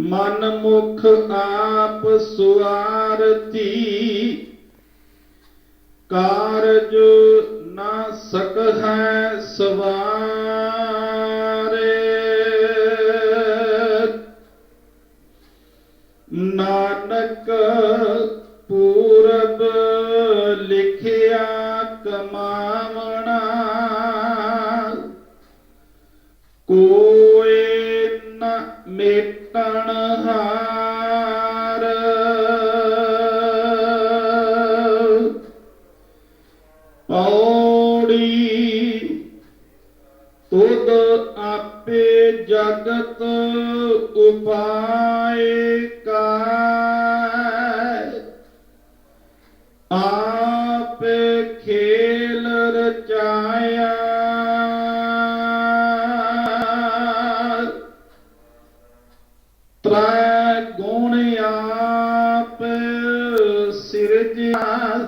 ਮਨ ਮੁਖ ਆਪ ਸੁਆਰਤੀ ਕਾਰਜ ਨਾ ਸਕ ਹੈ ਸਵਾਰੇ ਮੇਟਣ ਪੌੜੀ ਤੁਧ ਆਪੇ ਜਗਤ ਉਪਾਏ। ਤ੍ਰੈ ਗੁਣ ਆਪ ਸਿਰਜਿਆ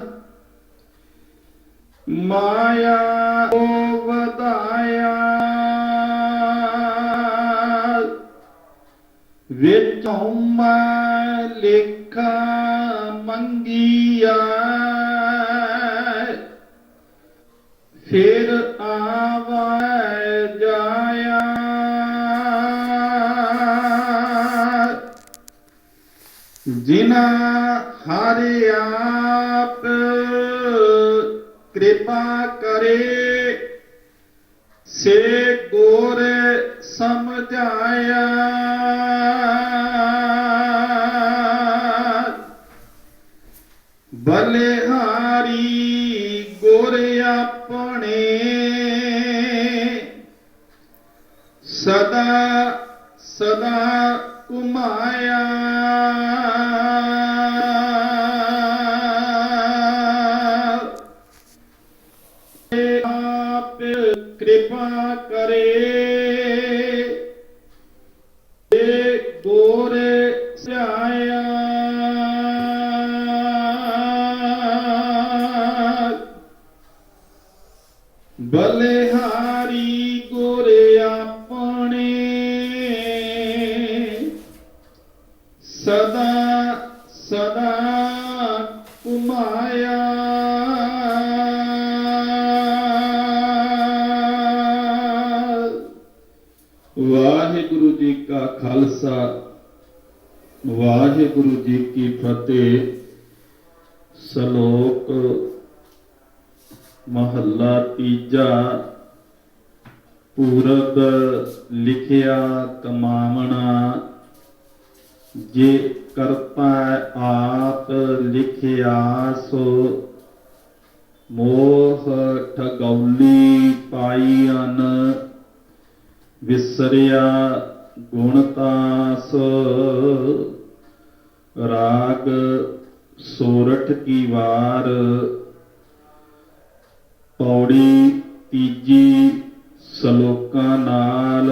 ਮਾਇਆ ਕੋ ਵਧਾਇਆ ਵਿੱਚੋਂ ਮੈਂ ਲੇਖਾ ਮੰਗੀਆ ਫਿਰ ਜਿਨਾ ਹਰਿ ਆਪ ਕਿਰਪਾ ਕਰੇ ਸੇ ਗੋਰ ਸਮਝਾਇਆ। ਬਲਿਹਾਰੀ ਗੁਰ ਆਪਣੇ ਸਦਾ ਸਦਾ ਕੁਮਾਇਆ ਆਪ ਕਿਰਪਾ ਕਰੇ। ਤੇ ਗੋਰੇ ਸਿਆਇਆ। ਬਲਿਹਾਰੀ ਗੁਰ ਸਦਾ ਸਦਾ ਕੁਮਾਇਆ ਵਾਹਿਗੁਰੂ ਜੀ ਕਾ ਖਾਲਸਾ, ਵਾਹਿਗੁਰੂ ਜੀ ਕੀ ਫਤਿਹ। ਸ਼ਲੋਕ, ਮਹੱਲਾ ਤੀਜਾ, ਪੂਰਬ ਲਿਖਿਆ ਕਮਾਵਣਾ। ਜੇ ਕਰਤਾ ਆਪ ਲਿਖਿਆ ਸੋ ਮੋਹ ਠਗੌਲੀ ਪਾਈਨ ਵਿਸਰਿਆ ਗੁਣ ਤਾਸ, ਰਾਗ ਸੋਰਠ ਕੀ ਵਾਰ, ਪੌੜੀ ਤੀਜੀ ਸ਼ਲੋਕਾਂ ਨਾਲ।